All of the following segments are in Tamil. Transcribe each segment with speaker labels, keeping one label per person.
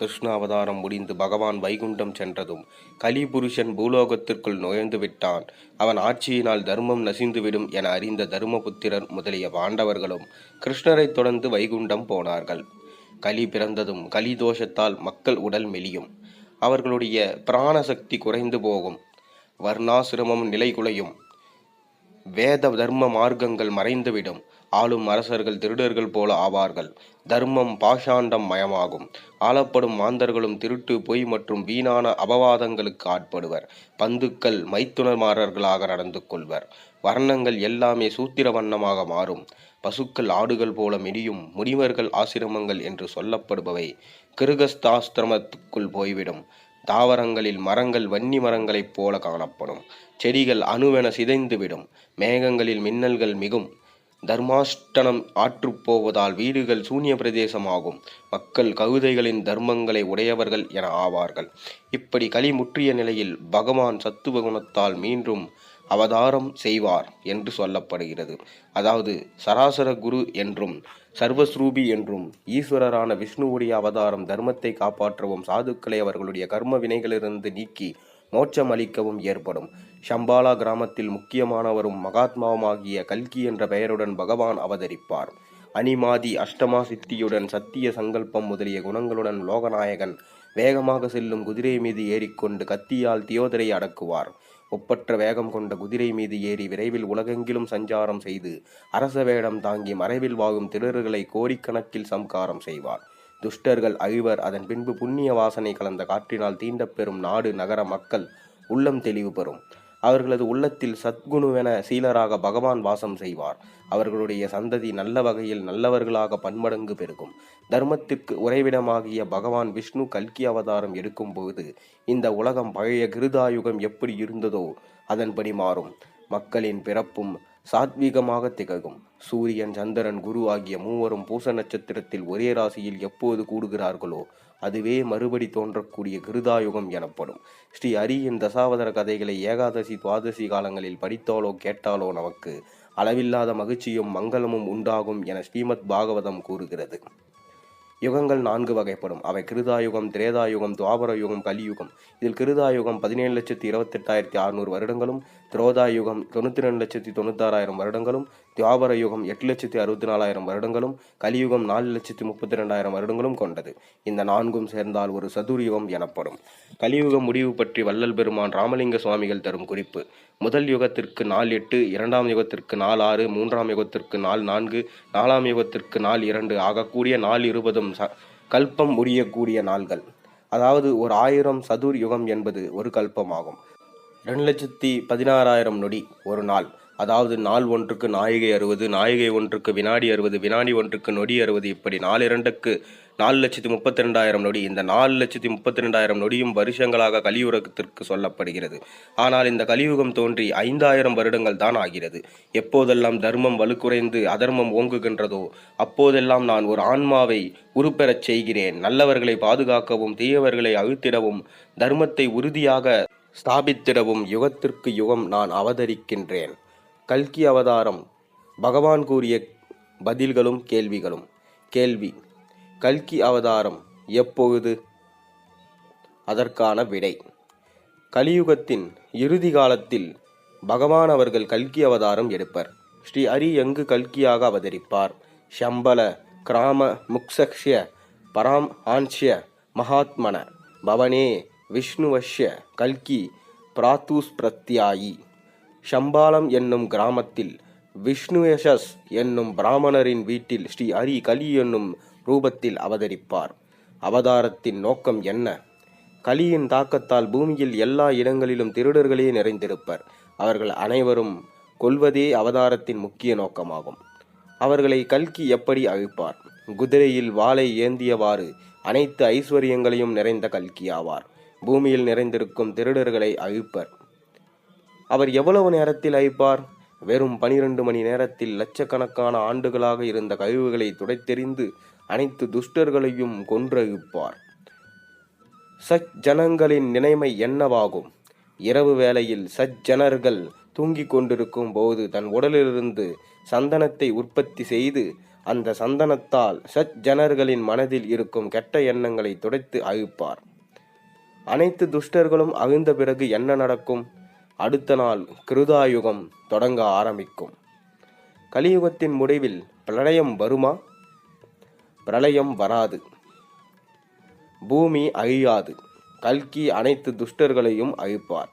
Speaker 1: கிருஷ்ண அவதாரம் முடிந்து பகவான் வைகுண்டம் சென்றதும் கலிபுருஷன் பூலோகத்திற்குள் நுழைந்து விட்டான். அவன் ஆட்சியினால் தர்மம் நசிந்துவிடும் என அறிந்த தருமபுத்திரர் முதலிய பாண்டவர்களும் கிருஷ்ணரைத் தொடர்ந்து வைகுண்டம் போனார்கள். கலி பிறந்ததும் கலி தோஷத்தால் மக்கள் உடல் மெலியும். அவர்களுடைய பிராண சக்தி குறைந்து போகும். வர்ணாசிரமம் நிலைகுலையும். வேத தர்ம மார்க்கங்கள் மறைந்துவிடும். ஆளும் அரசர்கள் திருடர்கள் போல ஆவார்கள். தர்மம் பாஷாண்டம் மயமாகும். ஆளப்படும் மாந்தர்களும் திருட்டு பொய் மற்றும் வீணான அபவாதங்களுக்கு ஆட்படுவர். பந்துக்கள் மைத்துனர்மாரர்களாக நடந்து கொள்வர். வர்ணங்கள் எல்லாமே சூத்திர வண்ணமாக மாறும். பசுக்கள் ஆடுகள் போல மிடியும் முனிவர்கள் ஆசிரமங்கள் என்று சொல்லப்படுபவை. கிருகஸ்தாஸ்திரமத்துக்குள் போய்விடும். தாவரங்களில் மரங்கள் வன்னி மரங்களைப் போல காணப்படும். செடிகள் அணுவென சிதைந்துவிடும். மேகங்களில் மின்னல்கள் மிகும். தர்மாஷ்டனம் ஆற்றுப்போவதால் வீடுகள் சூன்ய பிரதேசமாகும். மக்கள் கவிதைகளின் தர்மங்களை உடையவர்கள் என ஆவார்கள். இப்படி களி முற்றிய நிலையில் பகவான் சத்துவகுணத்தால் மீண்டும் அவதாரம் செய்வார் என்று சொல்லப்படுகிறது. அதாவது சராசர குரு என்றும் சர்வஸ்ரூபி என்றும் ஈஸ்வரரான விஷ்ணுவுடைய அவதாரம் தர்மத்தை காப்பாற்றவும் சாதுக்களை அவர்களுடைய கர்ம வினைகளிலிருந்து நீக்கி மோட்சம் அளிக்கவும் ஏற்படும். ஷம்பாலா கிராமத்தில் முக்கியமானவரும் மகாத்மாவுமாகிய கல்கி என்ற பெயருடன் பகவான் அவதரிப்பார். அனிமாதி அஷ்டமா சித்தியுடன் சத்திய சங்கல்பம் முதலிய குணங்களுடன் லோகநாயகன் வேகமாக செல்லும் குதிரை மீது ஏறிக்கொண்டு கத்தியால் தியோதரை அடக்குவார். ஒப்பற்ற வேகம் கொண்ட குதிரை மீது ஏறி விரைவில் உலகெங்கிலும் சஞ்சாரம் செய்து அரச வேடம் தாங்கி மறைவில் வாழும் திருடர்களை கோடிக்கணக்கில் சம்காரம் செய்வார். துஷ்டர்கள் அழிவர். அதன் பின்பு புண்ணிய வாசனை கலந்த காற்றினால் தீண்டப்பெறும் நாடு நகர மக்கள் உள்ளம் தெளிவு பெறும். அவர்களது உள்ளத்தில் சத்குணுவென சீலராக பகவான் வாசம் செய்வார். அவர்களுடைய சந்ததி நல்ல வகையில் நல்லவர்களாக பன்மடங்கு பெருகும். தர்மத்திற்கு உறைவிடமாகிய பகவான் விஷ்ணு கல்கி அவதாரம் எடுக்கும்போது இந்த உலகம் பழைய கிருதாயுகம் எப்படி இருந்ததோ அதன்படி மாறும். மக்களின் பிறப்பும் சாத்வீகமாக திகழும். சூரியன் சந்திரன் குரு ஆகிய மூவரும் பூச நட்சத்திரத்தில் ஒரே ராசியில் எப்போது கூடுகிறார்களோ அதுவே மறுபடி தோன்றக்கூடிய கிருதாயுகம் எனப்படும். ஸ்ரீ அரியின் தசாவதர கதைகளை ஏகாதசி துவாதசி காலங்களில் படித்தாலோ கேட்டாலோ நமக்கு அளவில்லாத மகிழ்ச்சியும் மங்களமும் உண்டாகும் என ஸ்ரீமத் பாகவதம் கூறுகிறது. யுகங்கள் நான்கு வகைப்படும். அவை கிருதாயுகம் திரேதாயுகம் துவாபர யுகம் கலியுகம். இதில் கிருதாயுகம் பதினேழு லட்சத்தி இருபத்தெட்டாயிரத்தி அறுநூறு வருடங்களும் திரோதாயுகம் தொண்ணூற்றி ரெண்டு லட்சத்தி தொண்ணூத்தாறாயிரம் வருடங்களும் துவாபர யுகம் எட்டு லட்சத்தி அறுபத்தி நாலாயிரம் வருடங்களும் கலியுகம் நாலு லட்சத்தி முப்பத்தி ரெண்டாயிரம் வருடங்களும் கொண்டது. இந்த நான்கும் சேர்ந்தால் ஒரு சதுர்யுகம் எனப்படும். கலியுகம் முடிவு பற்றி வள்ளல் பெருமான் ராமலிங்க சுவாமிகள் தரும் குறிப்பு. முதல் யுகத்திற்கு நாள் எட்டு இரண்டாம் யுகத்திற்கு நாள் ஆறு மூன்றாம் யுகத்திற்கு நாள் நான்கு நாலாம் யுகத்திற்கு நாள் இரண்டு ஆகக்கூடிய நாள் இருபதும் ச கல்பம் முடியக்கூடிய நாள்கள். அதாவது ஒரு ஆயிரம் சதுர் யுகம் என்பது ஒரு கல்பமாகும். ரெண்டு லட்சத்தி பதினாறாயிரம் நொடி ஒரு நாள். அதாவது நாள் ஒன்றுக்கு நாயகை அறுபது நாயகை ஒன்றுக்கு வினாடி அறுபது வினாடி ஒன்றுக்கு நொடி அறுபது இப்படி நாலு இரண்டுக்கு நாலு லட்சத்தி முப்பத்தி ரெண்டாயிரம் நொடி. இந்த நாலு லட்சத்தி முப்பத்தி ரெண்டாயிரம் நொடியும் வருஷங்களாக கலியுகத்திற்கு சொல்லப்படுகிறது. ஆனால் இந்த கலியுகம் தோன்றி ஐந்தாயிரம் வருடங்கள் தான் ஆகிறது. எப்போதெல்லாம் தர்மம் வலுக்குறைந்து அதர்மம் ஓங்குகின்றதோ அப்போதெல்லாம் நான் ஒரு ஆன்மாவை உருப்பெறச் செய்கிறேன். நல்லவர்களை பாதுகாக்கவும் தீயவர்களை அழுத்திடவும் தர்மத்தை உறுதியாக ஸ்தாபித்திடவும் யுகத்திற்கு யுகம் நான் அவதரிக்கின்றேன். கல்கி அவதாரம். பகவான் கூறிய பதில்களும் கேள்விகளும். கேள்வி கல்கி அவதாரம் எப்பொழுது? அதற்கான விடை. கலியுகத்தின் இறுதி காலத்தில் பகவான் அவர்கள் கல்கி அவதாரம் எடுப்பர். ஸ்ரீ ஹரி எங்கு கல்கியாக அவதரிப்பார்? ஷம்பல கிராம முக்ஷக்ஷ்ய பராம் ஆன்ஷ்ய மகாத்மன. பவனே விஷ்ணுவஷ்ய கல்கி பிராத்தூஸ் பிரத்யாயி ஷம்பாலம் என்னும் கிராமத்தில் விஷ்ணுயசஸ் என்னும் பிராமணரின் வீட்டில் ஸ்ரீ ஹரி கலி என்னும் ரூபத்தில் அவதரிப்பார். அவதாரத்தின் நோக்கம் என்ன? கலியின் தாக்கத்தால் பூமியில் எல்லா இடங்களிலும் திருடர்களே நிறைந்திருப்பர். அவர்கள் அனைவரும் கொல்வதே அவதாரத்தின் முக்கிய நோக்கமாகும். அவர்களை கல்கி எப்படி அழிப்பார்? குதிரையில் வாளை ஏந்தியவாறு அனைத்து ஐஸ்வர்யங்களையும் நிறைந்த கல்கி ஆவார் பூமியில் நிறைந்திருக்கும் திருடர்களை அழிப்பர். அவர் எவ்வளவு நேரத்தில் அழிப்பார்? வெறும் பனிரெண்டு மணி நேரத்தில் லட்சக்கணக்கான ஆண்டுகளாக இருந்த கழிவுகளை துடைத்தெறிந்து அனைத்து துஷ்டர்களையும் கொன்றழிப்பார். சஜ்ஜனங்களின் நிலைமை என்னவாகும்? இரவு வேளையில் சஜ்ஜனர்கள் தூங்கிக் கொண்டிருக்கும் போது தன் உடலிலிருந்து சந்தனத்தை உற்பத்தி செய்து அந்த சந்தனத்தால் சஜ்ஜனர்களின் மனதில் இருக்கும் கெட்ட எண்ணங்களை துடைத்து அழிப்பார். அனைத்து துஷ்டர்களும் அழிந்த பிறகு என்ன நடக்கும்? அடுத்த நாள் கிருதாயுகம் தொடங்க ஆரம்பிக்கும். கலியுகத்தின் முடிவில் பிரளயம் வருமா? பிரளயம் வராது. பூமி அழியாது. கல்கி அனைத்து துஷ்டர்களையும் அழிப்பார்.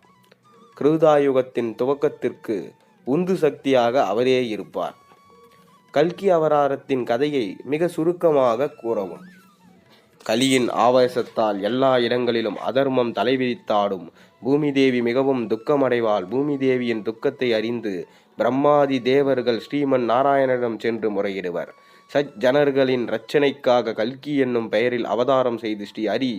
Speaker 1: கிருதாயுகத்தின் துவக்கத்திற்கு உந்து சக்தியாக அவரே இருப்பார். கல்கி அவதாரத்தின் கதையை மிக சுருக்கமாக கூறவும். கலியின் ஆவேசத்தால் எல்லா இடங்களிலும் அதர்மம் தலைவிரித்தாடும் பூமி தேவி மிகவும் துக்கமடைவாள். பூமி தேவியின் துக்கத்தை அறிந்து பிரம்மாதி தேவர்கள் ஸ்ரீமன் நாராயணனிடம் சென்று முறையிடுவர். சஜ்ஜனர்களின் இரட்சணைக்காக கல்கி என்னும் பெயரில் அவதாரம் செய்து ஸ்ரீ ஹரி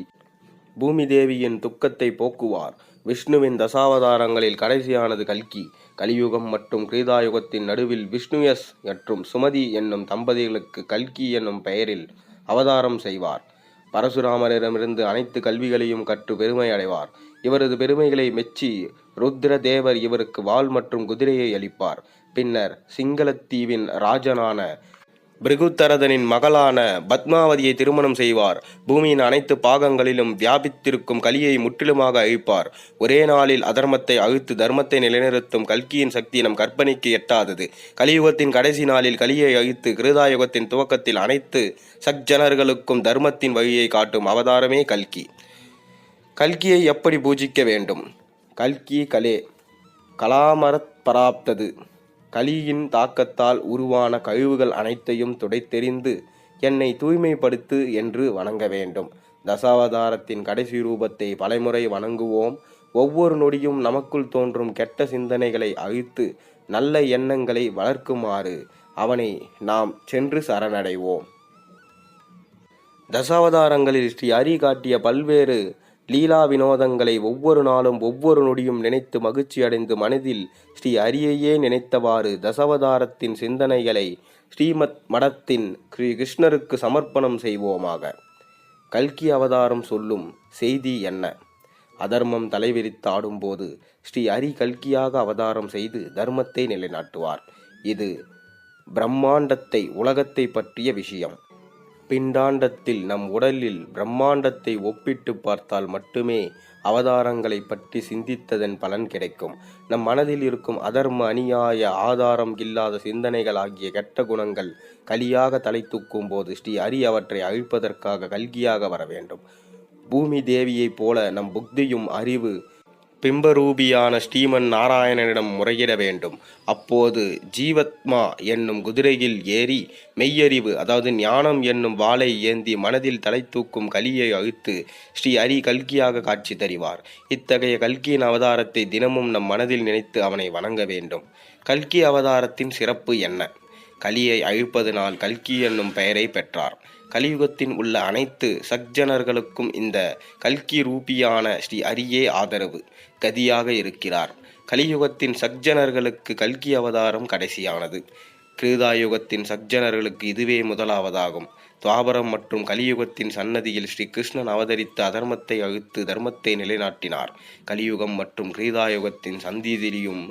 Speaker 1: பூமி தேவியின் துக்கத்தை போக்குவார். விஷ்ணுவின் தசாவதாரங்களில் கடைசியானது கல்கி. கலியுகம் மற்றும் கிரீதாயுகத்தின் நடுவில் விஷ்ணுயஸ் மற்றும் சுமதி என்னும் தம்பதிகளுக்கு கல்கி என்னும் பெயரில் அவதாரம் செய்வார். பரசுராமரிடமிருந்து அனைத்து கல்விகளையும் கற்று பெருமை அடைவார். இவரது பெருமைகளை மெச்சி ருத்ர தேவர் இவருக்கு வாள் மற்றும் குதிரையை அளிப்பார். பின்னர் சிங்களத்தீவின் ராஜனான பிருகுத்தரதனின் மகளான பத்மாவதியை திருமணம் செய்வார். பூமியின் அனைத்து பாகங்களிலும் வியாபித்திருக்கும் கலியை முற்றிலுமாக அழிப்பார். ஒரே நாளில் அதர்மத்தை அழித்து தர்மத்தை நிலைநிறுத்தும் கல்கியின் சக்தி நம் கற்பனைக்கு எட்டாதது. கலியுகத்தின் கடைசி நாளில் கலியை அழித்து கிருதாயுகத்தின் துவக்கத்தில் அனைத்து சக்ஜனர்களுக்கும் தர்மத்தின் வழியை காட்டும் அவதாரமே கல்கி. கல்கியை எப்படி பூஜிக்க வேண்டும்? கல்கி கலே கலாமரத் பராப்தது. கலியின் தாக்கத்தால் உருவான கழிவுகள் அனைத்தையும் துடைத்தெறிந்து என்னை தூய்மைப்படுத்து என்று வணங்க வேண்டும். தசாவதாரத்தின் கடைசி ரூபத்தை பலமுறை வணங்குவோம். ஒவ்வொரு நொடியும் நமக்குள் தோன்றும் கெட்ட சிந்தனைகளை அழித்து நல்ல எண்ணங்களை வளர்க்குமாறு அவனை நாம் சென்று சரணடைவோம். தசாவதாரங்களில் ஸ்ரீ ஹரி காட்டிய பல்வேறு லீலா வினோதங்களை ஒவ்வொரு நாளும் ஒவ்வொரு நொடியும் நினைத்து மகிழ்ச்சி அடைந்து மனதில் ஸ்ரீ அரியையே நினைத்தவாறு தசவதாரத்தின் சிந்தனைகளை ஸ்ரீமத் மடத்தின் ஸ்ரீ கிருஷ்ணருக்கு சமர்ப்பணம் செய்வோமாக. கல்கி அவதாரம் சொல்லும் செய்தி என்ன? அதர்மம் தலைவிரித்தாடும் போது ஸ்ரீ ஹரி கல்கியாக அவதாரம் செய்து தர்மத்தை நிலைநாட்டுவார். இது பிரம்மாண்டத்தை உலகத்தை பற்றிய விஷயம். பிண்டாண்டத்தில் நம் உடலில் பிரம்மாண்டத்தை ஒப்பிட்டு பார்த்தால் மட்டுமே அவதாரங்களை பற்றி சிந்தித்ததன் பலன் கிடைக்கும். நம் மனதில் இருக்கும் அதர்ம அநியாய ஆதாரம் இல்லாத சிந்தனைகள் ஆகிய கெட்ட குணங்கள் கலியாக தலை தூக்கும் போது ஸ்ரீ ஹரி அவற்றை அழிப்பதற்காக கல்கியாக வர வேண்டும். பூமி தேவியைப் போல நம் புக்தியும் அறிவு பிம்பரூபியான ஸ்ரீமன் நாராயணனிடம் முறையிட வேண்டும். அப்போது ஜீவத்மா என்னும் குதிரையில் ஏறி மெய்யறிவு அதாவது ஞானம் என்னும் வாளை ஏந்தி மனதில் தலை தூக்கும் கலியை அழித்து ஸ்ரீ ஹரி கல்கியாக காட்சி தருவார். இத்தகைய கல்கியின் அவதாரத்தை தினமும் நம் மனதில் நினைத்து அவனை வணங்க வேண்டும். கல்கி அவதாரத்தின் சிறப்பு என்ன? கலியை அழிப்பதனால் கல்கி என்னும் பெயரை பெற்றார். கலியுகத்தின் உள்ள அனைத்து சக்ஜனர்களுக்கும் இந்த கல்கி ரூபியான ஸ்ரீ அரியே ஆதரவு. கதியாக இருக்கிறார். கலியுகத்தின் சஜ்ஜனர்களுக்கு கல்கி அவதாரம் கடைசியானது. கிருதாயுகத்தின் சஜ்ஜனர்களுக்கு இதுவே முதலாவதாகும். துவாபரம் மற்றும் கலியுகத்தின் சன்னதியில் ஸ்ரீ கிருஷ்ணன் அவதரித்து அதர்மத்தை அழித்து தர்மத்தை நிலைநாட்டினார். கலியுகம் மற்றும் கிரீதாயுகத்தின் சந்திதிரியும்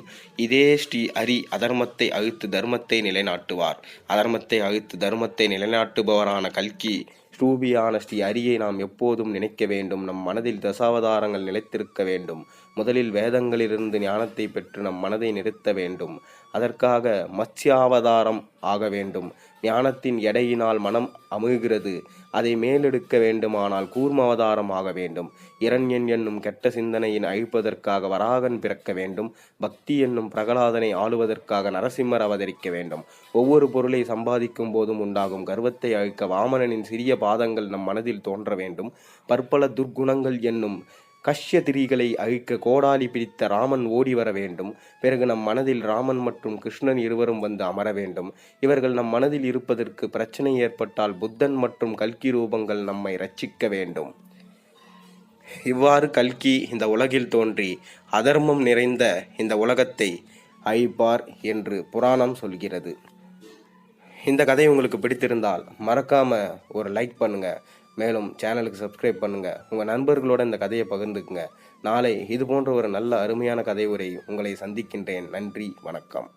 Speaker 1: இதே ஸ்ரீ ஹரி அதர்மத்தை அழித்து தர்மத்தை நிலைநாட்டுவார். அதர்மத்தை அழித்து தர்மத்தை நிலைநாட்டுபவரான கல்கி ஸ்ரூபியான ஸ்ரீ அரியை நாம் எப்போதும் நினைக்க வேண்டும். நம் மனதில் தசாவதாரங்கள் நிலைத்திருக்க வேண்டும். முதலில் வேதங்களிலிருந்து ஞானத்தை பெற்று நம் மனதை நிறுத்த வேண்டும். அதற்காக மத்ஸ்யாவதாரம் ஆக வேண்டும். ஞானத்தின் எடையினால் மனம் அமுகிறது. அதை மேலெடுக்க வேண்டுமானால் கூர்ம அவதாரம் ஆக வேண்டும். இரண்யன் என்னும் கெட்ட சிந்தனையின் அழிப்பதற்காக வராகன் பிறக்க வேண்டும். பக்தி என்னும் பிரகலாதனை ஆளுவதற்காக நரசிம்மர் அவதரிக்க வேண்டும். ஒவ்வொரு பொருளை சம்பாதிக்கும் போதும் உண்டாகும் கர்வத்தை அழிக்க வாமனனின் சிறிய பாதங்கள் நம் மனதில் தோன்ற வேண்டும். பற்பல துர்க்குணங்கள் என்னும் கஷ்ய திரிகளை அழிக்க கோடாலி பிடித்த ராமன் ஓடி வர வேண்டும். பிறகு நம் மனதில் ராமன் மற்றும் கிருஷ்ணன் இருவரும் வந்து அமர வேண்டும். இவர்கள் நம் மனதில் இருப்பதற்கு பிரச்சனை ஏற்பட்டால் புத்தன் மற்றும் கல்கி ரூபங்கள் நம்மை ரட்சிக்க வேண்டும். இவ்வாறு கல்கி இந்த உலகில் தோன்றி அதர்மம் நிறைந்த இந்த உலகத்தை அழிப்பார் என்று புராணம் சொல்கிறது. இந்த கதை உங்களுக்கு பிடித்திருந்தால் மறக்காமல் ஒரு லைக் பண்ணுங்கள் மேலும் சேனலுக்கு சப்ஸ்கிரைப் பண்ணுங்கள் உங்கள் நண்பர்களோட இந்த கதையை பகிர்ந்துக்குங்க. நாளை இது போன்ற ஒரு நல்ல அருமையான கதை உரை உங்களை சந்திக்கின்றேன். நன்றி வணக்கம்.